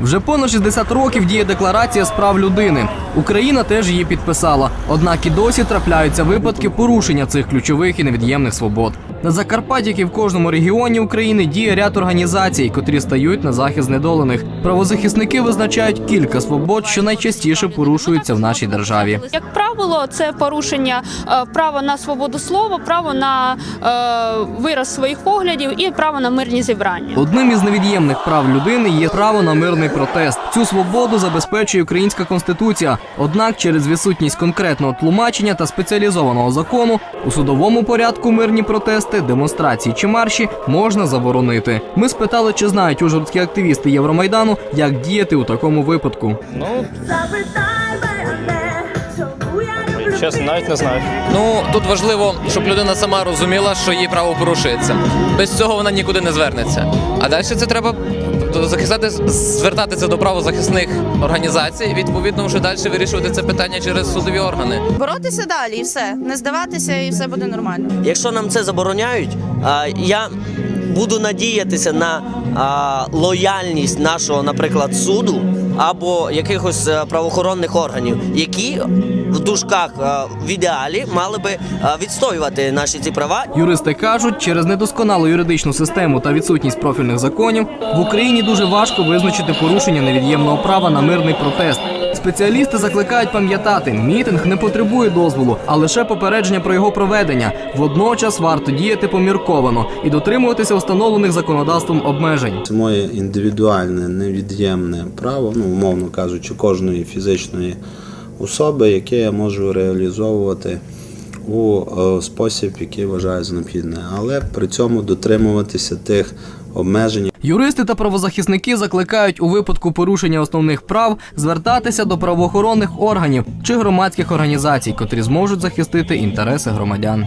Вже понад 60 років діє декларація з прав людини. Україна теж її підписала. Однак і досі трапляються випадки порушення цих ключових і невід'ємних свобод. На Закарпатті, як і в кожному регіоні України, діє ряд організацій, котрі стають на захист знедолених. Правозахисники визначають кілька свобод, що найчастіше порушуються в нашій державі. Як правило, це порушення е, права на свободу слова, право на е, вираз своїх поглядів і право на мирні зібрання. Одним із невід'ємних прав людини є право на мирний протест. Цю свободу забезпечує українська конституція. Однак, через відсутність конкретного тлумачення та спеціалізованого закону у судовому порядку мирні протести, демонстрації чи марші можна заборонити. Ми спитали, чи знають ужгородські активісти Євромайдану, як діяти у такому випадку. Ну, чесно, навіть не знаю. Ну тут важливо, щоб людина сама розуміла, що її право порушується. Без цього вона нікуди не звернеться. А далі це треба захистати, звертатися до правозахисних організацій. Відповідно, вже далі вирішувати це питання через судові органи. боротися далі і все, не здаватися, і все буде нормально. Якщо нам це забороняють, я буду надіятися на лояльність нашого, наприклад, суду або якихось е, правоохоронних органів, які в дужках в ідеалі мали би відстоювати наші ці права. Юристи кажуть, через недосконалу юридичну систему та відсутність профільних законів в Україні дуже важко визначити порушення невід'ємного права на мирний протест. Спеціалісти закликають пам'ятати, мітинг не потребує дозволу, а лише попередження про його проведення. Водночас варто діяти помірковано і дотримуватися встановлених законодавством обмежень. Це моє індивідуальне невід'ємне право, ну умовно кажучи, кожної фізичної особи, яке я можу реалізовувати у е, спосіб, який вважаю за необхідне, але при цьому дотримуватися тих обмежень, Юристи та правозахисники закликають у випадку порушення основних прав звертатися до правоохоронних органів чи громадських організацій, котрі зможуть захистити інтереси громадян.